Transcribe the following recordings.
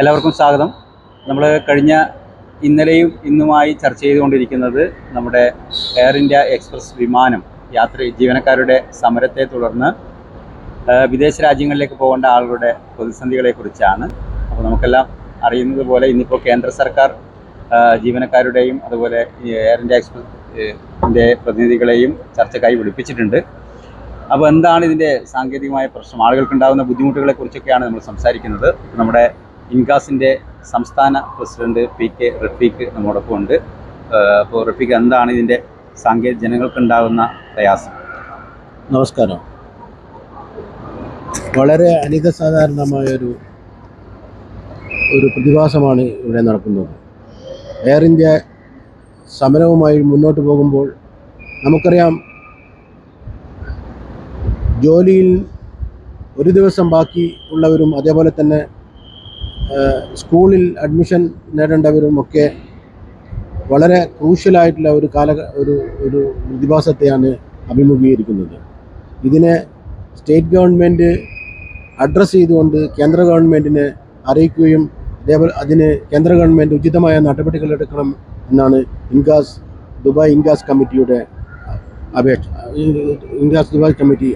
എല്ലാവർക്കും സ്വാഗതം. നമ്മൾ കഴിഞ്ഞ ഇന്നലെയും ഇന്നുമായി ചർച്ച ചെയ്തുകൊണ്ടിരിക്കുന്നത് നമ്മുടെ എയർ ഇന്ത്യ എക്സ്പ്രസ് വിമാനം യാത്ര ജീവനക്കാരുടെ സമരത്തെ തുടർന്ന് വിദേശ രാജ്യങ്ങളിലേക്ക് പോകേണ്ട ആളുകളുടെ പ്രതിസന്ധികളെ കുറിച്ചാണ്. അപ്പോൾ നമുക്കെല്ലാം അറിയുന്നത് പോലെ ഇന്നിപ്പോൾ കേന്ദ്ര സർക്കാർ ജീവനക്കാരുടെയും അതുപോലെ എയർ ഇന്ത്യ എക്സ്പ്രസ് ഇതിന്റെ പ്രതിനിധികളെയും ചർച്ചക്കായി വിളിപ്പിച്ചിട്ടുണ്ട് അപ്പോൾ എന്താണ് ഇതിന്റെ സാങ്കേതികമായ പ്രശ്നം? ആളുകൾക്കുണ്ടാകുന്ന ബുദ്ധിമുട്ടുകളെ കുറിച്ചൊക്കെയാണ് നമ്മൾ സംസാരിക്കുന്നത്. നമ്മുടെ ഇൻകാസിന്റെ സംസ്ഥാന പ്രസിഡന്റ് പി കെ റഫീഖ് നമ്മോടൊപ്പം ഉണ്ട്. അപ്പോൾ റഫീഖ് എന്താണ് ഇതിന്റെ സാങ്കേതിക ജനങ്ങൾക്കുണ്ടാകുന്ന പ്രയാസം? നമസ്കാരം. വളരെ അനിതസാധാരണമായ ഒരു ഒരു പ്രതിഭാസമാണ് ഇവിടെ നടക്കുന്നത്. എയർ ഇന്ത്യ സമരവുമായി മുന്നോട്ട് പോകുമ്പോൾ നമുക്കറിയാം ജോലിയിൽ ഒരു ദിവസം ബാക്കി ഉള്ളവരും അതേപോലെ തന്നെ സ്കൂളിൽ അഡ്മിഷൻ നേടേണ്ടവരുമൊക്കെ വളരെ ക്രൂഷ്യലായിട്ടുള്ള ഒരു കാല ഒരു ഒരു പ്രതിഭാസത്തെയാണ് അഭിമുഖീകരിക്കുന്നത്. ഇതിനെ സ്റ്റേറ്റ് ഗവൺമെന്റ് അഡ്രസ്സ് ചെയ്തുകൊണ്ട് കേന്ദ്ര ഗവൺമെന്റിനെ അറിയിക്കുകയും അതേപോലെ അതിന് കേന്ദ്ര ഗവൺമെന്റ് ഉചിതമായ നടപടികൾ എടുക്കണം എന്നാണ് ഇൻഗാസ് ദുബായ് ഇൻഗാസ് കമ്മിറ്റിയുടെ അപേക്ഷ ഇൻഗാസ് ദുബായ് കമ്മിറ്റി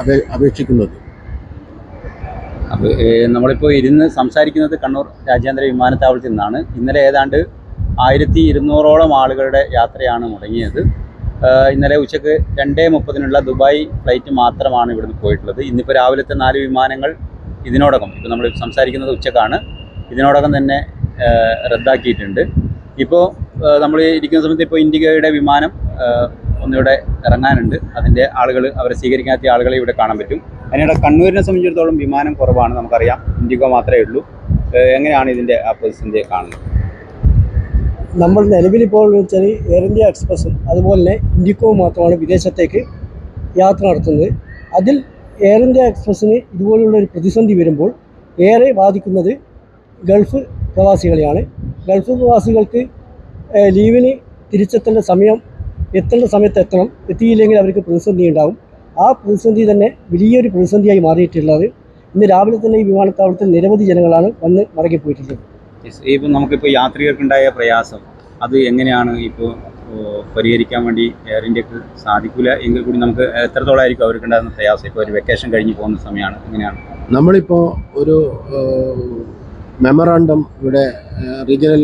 അപേ- അപേക്ഷിക്കുന്നത്. നമ്മളിപ്പോൾ ഇരുന്ന് സംസാരിക്കുന്നത് കണ്ണൂർ രാജ്യാന്തര വിമാനത്താവളത്തിൽ നിന്നാണ്. ഇന്നലെ ഏതാണ്ട് ആയിരത്തി ഇരുന്നൂറോളം ആളുകളുടെ യാത്രയാണ് മുടങ്ങിയത്. ഇന്നലെ ഉച്ചയ്ക്ക് രണ്ടേ മുപ്പതിനുള്ള ദുബായ് ഫ്ലൈറ്റ് മാത്രമാണ് ഇവിടുന്ന് പോയിട്ടുള്ളത്. ഇന്നിപ്പോൾ രാവിലത്തെ നാല് വിമാനങ്ങൾ ഇതിനോടകം ഇപ്പോൾ നമ്മൾ സംസാരിക്കുന്നത് ഉച്ചക്കാണ് ഇതിനോടകം തന്നെ റദ്ദാക്കിയിട്ടുണ്ട്. ഇപ്പോൾ നമ്മൾ ഇരിക്കുന്ന സമയത്ത് ഇപ്പോൾ ഇൻഡിഗോയുടെ വിമാനം ഒന്നിവിടെ ഇറങ്ങാനുണ്ട്. അതിന്റെ ആളുകൾ അവരെ സ്വീകരിക്കാത്ത ആളുകളെ ഇവിടെ കാണാൻ പറ്റും. അതിനിടെ കണ്ണൂരിനെ സംബന്ധിച്ചിടത്തോളം വിമാനം കുറവാണ് നമുക്കറിയാം. ഇൻഡിഗോ മാത്രമേ ഉള്ളൂ. എങ്ങനെയാണ് ഇതിന്റെ ആ പ്രതിസന്ധിയെ കാണുന്നത്? നമ്മൾ നിലവിലിപ്പോൾ വെച്ചാൽ എയർ ഇന്ത്യ എക്സ്പ്രസ്സും അതുപോലെ തന്നെ ഇൻഡിക്കോ മാത്രമാണ് വിദേശത്തേക്ക് യാത്ര നടത്തുന്നത്. അതിൽ എയർ ഇന്ത്യ എക്സ്പ്രസ്സിന് ഇതുപോലുള്ള ഒരു പ്രതിസന്ധി വരുമ്പോൾ ഏറെ ബാധിക്കുന്നത് ഗൾഫ് പ്രവാസികളെയാണ്. ഗൾഫ് പ്രവാസികൾക്ക് ലീവിന് തിരിച്ചെത്തേണ്ട സമയം എത്തേണ്ട സമയത്ത് എത്തണം. എത്തിയില്ലെങ്കിൽ അവർക്ക് പ്രതിസന്ധി ഉണ്ടാവും. ആ പ്രതിസന്ധി തന്നെ വലിയൊരു പ്രതിസന്ധിയായി മാറിയിട്ടുള്ളത് ഇന്ന് രാവിലെ തന്നെ ഈ വിമാനത്താവളത്തിൽ നിരവധി ജനങ്ങളാണ് വന്ന് മടങ്ങിപ്പോയിട്ടുള്ളത്. ഇപ്പം നമുക്കിപ്പോൾ യാത്രികർക്കുണ്ടായ പ്രയാസം. അത് എങ്ങനെയാണ് ഇപ്പോൾ പരിഹരിക്കാൻ വേണ്ടി എയർ ഇന്ത്യയ്ക്ക് സാധിക്കില്ല എങ്കിൽ കൂടി നമുക്ക് എത്രത്തോളമായിരിക്കും അവർക്കുണ്ടാകുന്ന പ്രയാസം? ഇപ്പോൾ ഒരു വെക്കേഷൻ കഴിഞ്ഞ് പോകുന്ന സമയമാണ്. എങ്ങനെയാണ്? നമ്മളിപ്പോൾ ഒരു മെമ്മറാണ്ടം ഇവിടെ റീജിയണൽ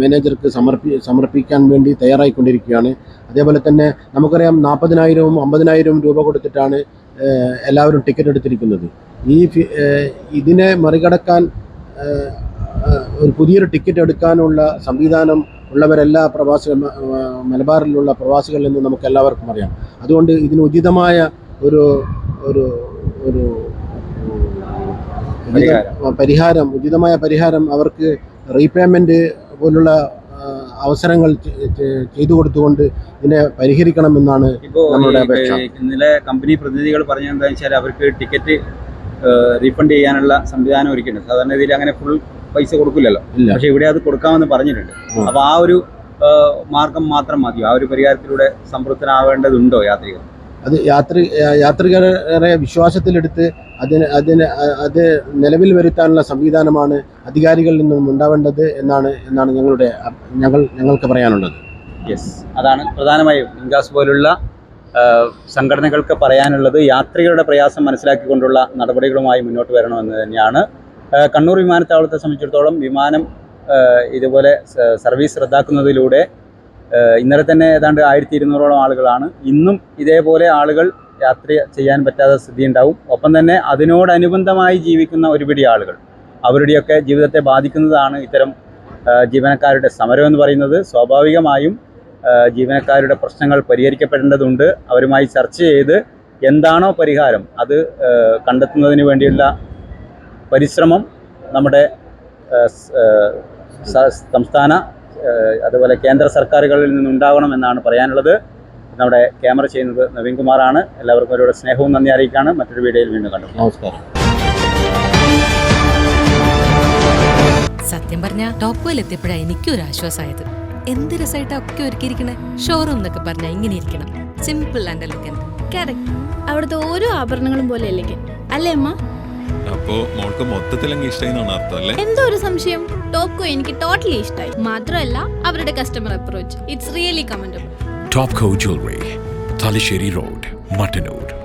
മാനേജർക്ക് സമർപ്പി സമർപ്പിക്കാൻ വേണ്ടി തയ്യാറായിക്കൊണ്ടിരിക്കുകയാണ്. അതേപോലെ തന്നെ നമുക്കറിയാം നാൽപ്പതിനായിരവും അമ്പതിനായിരവും രൂപ കൊടുത്തിട്ടാണ് എല്ലാവരും ടിക്കറ്റ് എടുത്തിരിക്കുന്നത്. ഈ ഇതിനെ മറികടക്കാൻ ഒരു പുതിയൊരു ടിക്കറ്റ് എടുക്കാനുള്ള സംവിധാനം ഉള്ളവരെല്ലാ പ്രവാസി മലബാറിലുള്ള പ്രവാസികളിൽ നിന്ന് നമുക്ക് എല്ലാവർക്കും അറിയാം. അതുകൊണ്ട് ഇതിന് ഉചിതമായ ഒരു ഒരു ഒരു പരിഹാരം. ഉചിതമായ പരിഹാരം അവർക്ക് റീപേയ്മെന്റ് പോലുള്ള അവസരങ്ങൾ ചെയ്തു കൊടുത്തുകൊണ്ട് ഇതിനെ പരിഹരിക്കണമെന്നാണ് നമ്മുടെ അപേക്ഷ. ഇന്നലെ കമ്പനി പ്രതിനിധികൾ പറഞ്ഞത് എന്താണെന്ന് വെച്ചാൽ അവർക്ക് ടിക്കറ്റ് റീഫണ്ട് ചെയ്യാനുള്ള സംവിധാനം ഒരുക്കിയിട്ടുണ്ട്. സാധാരണ രീതിയിൽ അങ്ങനെ ഫുൾ പൈസ കൊടുക്കില്ലല്ലോ. പക്ഷെ ഇവിടെ അത് കൊടുക്കാമെന്ന് പറഞ്ഞിട്ടുണ്ട്. അപ്പോൾ ആ ഒരു മാർഗം മാത്രം മതിയോ? ആ ഒരു പരിഹാരത്തിലൂടെ സംതൃപ്തനാവേണ്ടതുണ്ടോ യാത്രികർ? അത് യാത്രി യാത്രികരെ വിശ്വാസത്തിലെടുത്ത് അതിന് അതിന് അത് നിലവിൽ വരുത്താനുള്ള സംവിധാനമാണ് അധികാരികളിൽ നിന്നും ഉണ്ടാവേണ്ടത് എന്നാണ് എന്നാണ് ഞങ്ങളുടെ ഞങ്ങൾ ഞങ്ങൾക്ക് പറയാനുള്ളത്. യെസ് അതാണ് പ്രധാനമായും ഇൻഗാസ് പോലുള്ള സംഘടനകൾക്ക് പറയാനുള്ളത് യാത്രികളുടെ പ്രയാസം മനസ്സിലാക്കിക്കൊണ്ടുള്ള നടപടികളുമായി മുന്നോട്ട് വരണമെന്ന് തന്നെയാണ്. കണ്ണൂർ വിമാനത്താവളത്തെ സംബന്ധിച്ചിടത്തോളം വിമാനം ഇതുപോലെ സർവീസ് റദ്ദാക്കുന്നതിലൂടെ ഇന്നലെ തന്നെ ഏതാണ്ട് ആയിരത്തി ഇരുന്നൂറോളം ആളുകളാണ്. ഇന്നും ഇതേപോലെ ആളുകൾ യാത്ര ചെയ്യാൻ പറ്റാത്ത സ്ഥിതി ഉണ്ടാവും ഒപ്പം തന്നെ അതിനോടനുബന്ധമായി ജീവിക്കുന്ന ഒരുപിടി ആളുകൾ. അവരുടെയൊക്കെ ജീവിതത്തെ ബാധിക്കുന്നതാണ് ഇത്തരം ജീവനക്കാരുടെ സമരം എന്ന് പറയുന്നത്. സ്വാഭാവികമായും ജീവനക്കാരുടെ പ്രശ്നങ്ങൾ പരിഹരിക്കപ്പെടേണ്ടതുണ്ട്. അവരുമായി ചർച്ച ചെയ്ത് എന്താണോ പരിഹാരം അത് കണ്ടെത്തുന്നതിന് വേണ്ടിയുള്ള പരിശ്രമം നമ്മുടെ സംസ്ഥാന അതുപോലെ കേന്ദ്ര സർക്കാരുകളിൽ നിന്നുണ്ടാകണമെന്നാണ് പറയാനുള്ളത്. നമ്മുടെ ക്യാമറ ചെയ്യുന്നത് നവീൻ കുമാറാണ് എല്ലാവർക്കും അവരുടെ സ്നേഹവും നന്ദി അറിയിക്കുകയാണ്. മറ്റൊരു വീഡിയോയിൽ വീണ്ടും കണ്ടു നമസ്കാരം. സത്യം പറഞ്ഞ ടോപ്പ് എത്തിയപ്പോഴാണ് എനിക്കും ഒരു ആശ്വാസമായത്. എന്ത് രസമായിട്ടാ ഒക്കെ ഒരുക്കിയിരിക്കണേ? ഷോറൂം എന്നൊക്കെ പറഞ്ഞാൽ ഇങ്ങനെ ഇരിക്കണം. സിമ്പിൾ ആൻഡ് എലഗന്റ് കറക്റ്റ് അവിടുത്തെ ഓരോ ആഭരണങ്ങളും പോലെ അല്ലേ? അല്ലേ അമ്മ? അപ്പോ മോൾക്ക് മൊത്തത്തിൽ ഇഷ്ടമായി എന്നാണ് അർത്ഥം അല്ലേ? എന്തോ ഒരു സംശയം. ടോപ്കോ എനിക്ക് ടോട്ടലി ഇഷ്ടമായി മാത്രമല്ല അവരുടെ customer approach it's really commendable Topco Jewelry, Thalisheri Road, Matanur.